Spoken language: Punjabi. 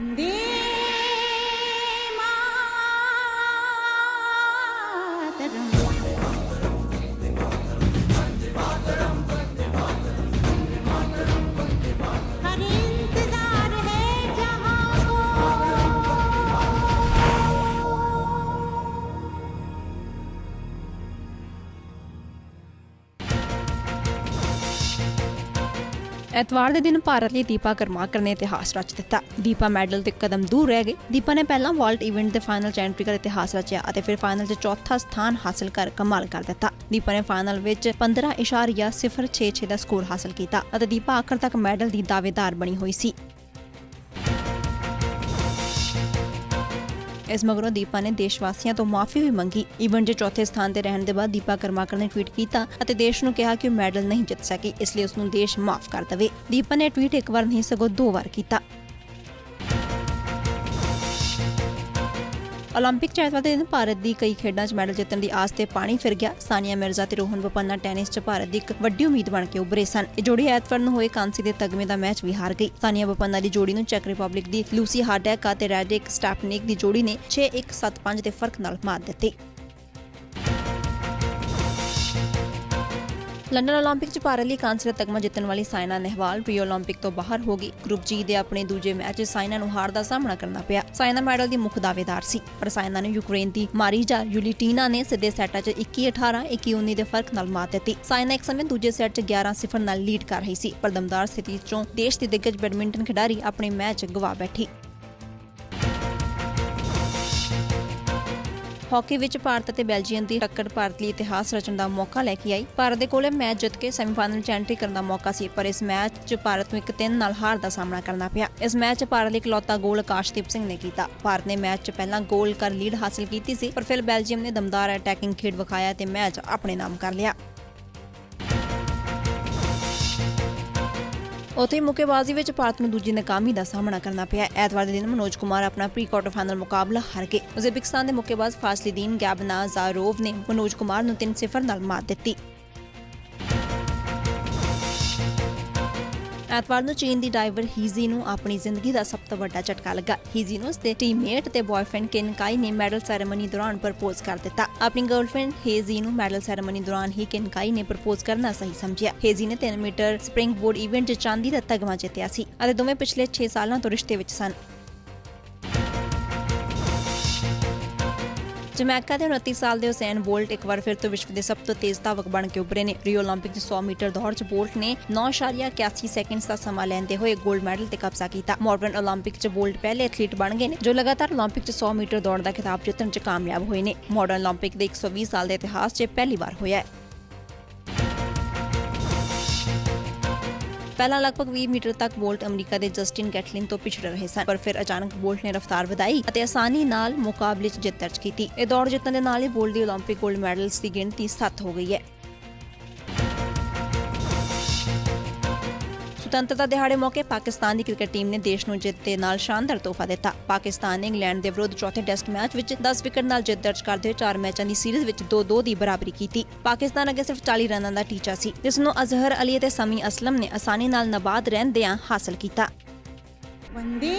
ಒಂದೇ ਐਤਵਾਰ ਦੇ ਦਿਨ ਭਾਰਤ ਲਈ ਦੀਪਾ ਕਰਮਾਕਰ ਨੇ ਇਤਿਹਾਸ ਰਚ ਦਿੱਤਾ। ਦੀਪਾ ਮੈਡਲ ਤੇ ਕਦਮ ਦੂਰ ਰਹਿ ਗਏ। ਦੀਪਾ ਨੇ ਪਹਿਲਾਂ ਵਾਲਟ ਇਵੈਂਟ ਦੇ ਫਾਈਨਲ 'ਚ ਐਂਟਰੀ ਕਰ ਇਤਿਹਾਸ ਰਚਿਆ ਅਤੇ ਫਿਰ ਫਾਈਨਲ 'ਚ ਚੌਥਾ ਸਥਾਨ ਹਾਸਲ ਕਰ ਕਮਾਲ ਕਰ ਦਿੱਤਾ। ਦੀਪਾ ਨੇ ਫਾਈਨਲ ਵਿੱਚ 15.066 ਦਾ ਸਕੋਰ ਹਾਸਲ ਕੀਤਾ ਅਤੇ ਦੀਪਾ ਆਖਰ ਤੱਕ ਮੈਡਲ ਦੀ ਦਾਅਵੇਦਾਰ ਬਣੀ ਹੋਈ ਸੀ। ਇਸ ਮਗਰੋਂ ਦੀਪਾ ਨੇ ਦੇਸ਼ ਵਾਸੀਆਂ ਤੋਂ ਮਾਫੀ ਵੀ ਮੰਗੀ। ਈਵਨ ਜੇ ਚੌਥੇ ਸਥਾਨ ਤੇ ਰਹਿਣ ਦੇ ਬਾਅਦ ਦੀਪਾ ਕਰਮਾਕਰ ਨੇ ਟਵੀਟ ਕੀਤਾ ਅਤੇ ਦੇਸ਼ ਨੂੰ ਕਿਹਾ ਕਿ ਉਹ ਮੈਡਲ ਨਹੀਂ ਜਿੱਤ ਸਕੀ, ਇਸ ਲਈ ਉਸ ਨੂੰ ਦੇਸ਼ ਮਾਫ ਕਰ ਦੇਵੇ। ਦੀਪਾ ਨੇ ਟਵੀਟ ਇੱਕ ਵਾਰ ਨਹੀਂ, ਸਗੋਂ ਦੋ ਵਾਰ ਕੀਤਾ। 올림픽 'ਚ ਐਤਵਾਰ ਦੇ ਦਿਨ ਭਾਰਤ ਦੀ ਕਈ ਖੇਡਾਂ 'ਚ ਮੈਡਲ ਜਿੱਤਣ ਦੀ ਆਸ ਤੇ ਪਾਣੀ ਫਿਰ ਗਿਆ ਸਾਨੀਆ ਮਿਰਜ਼ਾ ਤੇ ਰੋਹਨ ਬੋਪੰਨਾ ਟੈਨਿਸ 'ਚ ਭਾਰਤ ਦੀ ਇੱਕ ਵੱਡੀ ਉਮੀਦ ਬਣ ਕੇ ਉੱਭਰੇ ਸਨ ਇਹ ਜੋੜੀ ਐਤਵਾਰ ਨੂੰ ਹੋਏ ਕਾਂਸੀ ਦੇ ਤਗਮੇ ਦਾ ਮੈਚ ਵੀ ਹਾਰ ਗਈ ਸਾਨੀਆ ਬੋਪੰਨਾ ਦੀ ਜੋੜੀ ਨੂੰ ਚੈਕ ਰਿਪਬਲਿਕ ਦੀ ਲੂਸੀ ਹਾਰਡੈਕ ਅਤੇ ਰੈਡਿਕ ਸਟੈਪਨਿਕ ਦੀ ਜੋੜੀ ਨੇ 6-1-7-5 ਦੇ ਫਰਕ ਨਾਲ ਮਾਤ ਦਿੱਤੀ ਲੰਡਨ 올림픽 'ਚ ਭਾਰਤ ਲਈ ਕਾਂਸੀ ਦਾ ਤਗਮਾ ਜਿੱਤਣ ਵਾਲੀ ਸਾਇਨਾ ਨਹਿਵਾਲ ਰੀਓ 올림픽 ਤੋਂ ਬਾਹਰ ਹੋ ਗਈ ਗਰੁੱਪ ਜੀ ਦੇ ਆਪਣੇ ਦੂਜੇ ਮੈਚ 'ਚ ਸਾਇਨਾ ਨੂੰ ਹਾਰ ਦਾ ਸਾਹਮਣਾ ਕਰਨਾ ਪਿਆ ਸਾਇਨਾ ਮੈਡਲ ਦੀ ਮੁੱਖ ਦਾਅਵੇਦਾਰ ਸੀ ਪਰ ਸਾਇਨਾ ਨੇ ਯੂਕਰੇਨ ਦੀ ਮਾਰੀਜਾ ਯੂਲੀਟੀਨਾ ਨੇ ਸਿੱਧੇ ਸੈਟਾਂ 'ਚ 21-18 21-19 ਦੇ ਫਰਕ ਨਾਲ ਮਾਤ ਦਿੱਤੀ ਸਾਇਨਾ ਇੱਕ ਸਮੇਂ ਦੂਜੇ ਸੈਟ 'ਚ 11-0 ਨਾਲ ਲੀਡ ਕਰ ਰਹੀ ਸੀ ਪਰ ਦਮਦਾਰ ਸਥਿਤੀ 'ਚੋਂ ਦੇਸ਼ ਦੀ ਦਿੱਗਜ ਬੈਡਮਿੰਟਨ ਖਿਡਾਰੀ ਆਪਣੇ ਮੈਚ ਗਵਾ ਬੈਠੀ ਹਾਕੀ ਵਿੱਚ ਭਾਰਤ ਅਤੇ ਬੈਲਜੀਅਮ ਦੀ ਟੱਕਰ ਭਾਰਤ ਲਈ ਇਤਿਹਾਸ ਰਚਣ ਦਾ ਮੌਕਾ ਲੈ ਕੇ ਆਈ। ਭਾਰਤ ਦੇ ਕੋਲੇ ਮੈਚ ਜਿੱਤ ਕੇ ਸੈਮੀਫਾਈਨਲ 'ਚ ਐਂਟਰੀ ਕਰਨ ਦਾ ਮੌਕਾ ਸੀ, ਪਰ ਇਸ ਮੈਚ 'ਚ ਭਾਰਤ ਨੂੰ ਇੱਕ 3 ਨਾਲ ਹਾਰ ਦਾ ਸਾਹਮਣਾ ਕਰਨਾ ਪਿਆ। ਇਸ ਮੈਚ 'ਚ ਭਾਰਤ ਲਈ ਇਕਲੌਤਾ ਗੋਲ ਆਕਾਸ਼ਦੀਪ ਸਿੰਘ ਨੇ ਕੀਤਾ। ਭਾਰਤ ਨੇ ਮੈਚ 'ਚ ਪਹਿਲਾਂ ਗੋਲ ਕਰ ਲੀਡ ਹਾਸਲ ਕੀਤੀ ਸੀ, ਪਰ ਫਿਰ ਬੈਲਜੀਅਮ ਨੇ ਦਮਦਾਰ ਅਟੈਕਿੰਗ ਖੇਡ ਵਿਖਾਇਆ ਤੇ ਮੈਚ ਆਪਣੇ ਨਾਮ ਕਰ ਲਿਆ। ਉੱਥੇ ਹੀ ਮੁੱਕੇਬਾਜ਼ੀ ਵਿੱਚ ਭਾਰਤ ਨੂੰ ਦੂਜੀ ਨਾਕਾਮੀ ਦਾ ਸਾਹਮਣਾ ਕਰਨਾ ਪਿਆ। ਐਤਵਾਰ ਦੇ ਦਿਨ ਮਨੋਜ ਕੁਮਾਰ ਆਪਣਾ ਪ੍ਰੀ ਕੁਆਰਟਰ ਫਾਈਨਲ ਮੁਕਾਬਲਾ ਹਾਰ ਗਏ ਉਜ਼ਬੇਕਿਸਤਾਨ ਦੇ ਮੁੱਕੇਬਾਜ਼ ਫਾਸਲੀਦੀਨ ਗੈਬਨਾਜ਼ਾਰੋਵ ਨੇ ਮਨੋਜ ਕੁਮਾਰ ਨੂੰ 3-0 ਨਾਲ ਮਾਤ ਦਿੱਤੀ। ਐਤਵਾਰ ਨੂੰ ਚੀਨ ਦੀ ਡਾਈਵਰ ਹੀਜ਼ੀ ਨੂੰ ਆਪਣੀ ਜ਼ਿੰਦਗੀ ਦਾ ਸਭ ਤੋਂ ਵੱਡਾ ਝਟਕਾ ਲੱਗਾ। ਹੀਜ਼ੀ ਨੂੰ ਉਸਦੇ ਟੀਮਮੇਟ ਤੇ ਬॉयਫ੍ਰੈਂਡ ਕਿਨ ਕਾਈ ਨੇ ਮੈਡਲ ਸੈਰੇਮਨੀ ਦੌਰਾਨ ਪ੍ਰਪੋਜ਼ ਕਰ ਦਿੱਤਾ। ਆਪਣੀ ਗਰਲਫ੍ਰੈਂਡ ਹੇਜ਼ੀ ਨੂੰ ਮੈਡਲ ਸੈਰੇਮਨੀ ਦੌਰਾਨ ਹੀ ਕਿਨਕਾਈ ਨੇ ਪ੍ਰਪੋਜ਼ ਕਰਨਾ ਸਹੀ ਸਮਝਿਆ। ਹੇਜ਼ੀ ਨੇ 3 ਮੀਟਰ ਸਪ੍ਰਿੰਗ ਬੋਰਡ ਇਵੈਂਟ 'ਚ ਚਾਂਦੀ ਦਾ ਤਗਮਾ ਜਿੱਤਿਆ ਸੀ ਅਤੇ ਦੋਵੇਂ ਪਿਛਲੇ 6 ਸਾਲਾਂ ਤੋਂ ਰਿਸ਼ਤੇ ਵਿੱਚ ਸਨ। ਜਮੈਕਾ ਦੇ 29 ਸਾਲ ਦੇ ਹੁਸੈਨ ਬੋਲਟ ਇੱਕ ਵਾਰ ਫਿਰ ਤੋਂ ਵਿਸ਼ਵ ਦੇ ਸਭ ਤੋਂ ਤੇਜ਼ ਧਾਵਕ ਬਣ ਕੇ ਉੱਭਰੇ ਨੇ। ਰੀਓ 올림픽 ਦੇ 100 ਮੀਟਰ ਦੌੜ 'ਚ ਬੋਲਟ ਨੇ 9.81 ਸੈਕਿੰਡਸ ਦਾ ਸਮਾਂ ਲੈਂਦੇ ਹੋਏ 골ਡ ਮੈਡਲ ਤੇ ਕਬਜ਼ਾ ਕੀਤਾ। ਮਾਡਰਨ 올림픽 'ਚ ਬੋਲਟ ਪਹਿਲੇ ਐਥਲੀਟ ਬਣ ਗਏ ਨੇ, ਜੋ ਲਗਾਤਾਰ 올림픽 'ਚ 100 ਮੀਟਰ ਦੌੜ ਦਾ ਖਿਤਾਬ ਜਿੱਤਣ 'ਚ ਕਾਮਯਾਬ ਹੋਏ ਨੇ। ਮਾਡਰਨ 올림픽 ਦੇ 120 ਸਾਲ ਦੇ ਇਤਿਹਾਸ 'ਚ ਪਹਿਲੀ ਵਾਰ ਹੋਇਆ ਹੈ। ਪਹਿਲਾਂ ਲਗਭਗ 20 ਮੀਟਰ ਤੱਕ ਬੋਲਟ ਅਮਰੀਕਾ ਦੇ ਜਸਟਿਨ ਗੈਟਲਿਨ ਤੋਂ ਪਿਛੜ ਰਹੇ ਸਨ, ਪਰ ਫਿਰ ਅਚਾਨਕ ਬੋਲਟ ਨੇ ਰਫ਼ਤਾਰ ਵਧਾਈ ਅਤੇ ਆਸਾਨੀ ਨਾਲ ਮੁਕਾਬਲੇ 'ਚ ਜਿੱਤ ਦਰਜ ਕੀਤੀ। ਇਹ ਦੌੜ ਜਿੱਤਣ ਦੇ ਨਾਲ ਹੀ ਬੋਲਟ ਦੀ 올림픽 골ਡ ਮੈਡਲਸ ਦੀ ਗਿਣਤੀ 7 ਹੋ ਗਈ ਹੈ। ਸੁਤੰਤਰਤਾ ਦਿਹਾੜੇ ਮੌਕੇ ਪਾਕਿਸਤਾਨ ਦੀ ਕ੍ਰਿਕਟ ਟੀਮ ਨੇ ਦੇਸ਼ ਨੂੰ ਜਿੱਤ ਦੇ ਨਾਲ ਸ਼ਾਨਦਾਰ ਤੋਹਫਾ ਦਿੱਤਾ। ਪਾਕਿਸਤਾਨ ਨੇ ਇੰਗਲੈਂਡ ਦੇ ਵਿਰੁੱਧ ਚੌਥੇ ਟੈਸਟ ਮੈਚ ਵਿੱਚ 10 ਵਿਕਟ ਨਾਲ ਜਿੱਤ ਦਰਜ ਕਰਦੇ ਹੋਏ ਚਾਰ ਮੈਚਾਂ ਦੀ ਸੀਰੀਜ਼ ਵਿੱਚ 2-2 ਦੀ ਬਰਾਬਰੀ ਕੀਤੀ। ਪਾਕਿਸਤਾਨ ਅਗੇ ਸਿਰਫ 40 ਰਨਾਂ ਦਾ ਟੀਚਾ ਸੀ, ਜਿਸ ਨੂੰ ਅਜ਼ਹਰ ਅਲੀ ਅਤੇ ਸਮੀ ਅਸਲਮ ਨੇ ਆਸਾਨੀ ਨਾਲ ਨਵਾਦ ਰਹਿੰਦਿਆਂ ਹਾਸਲ ਕੀਤਾ। ਵੰਦੇ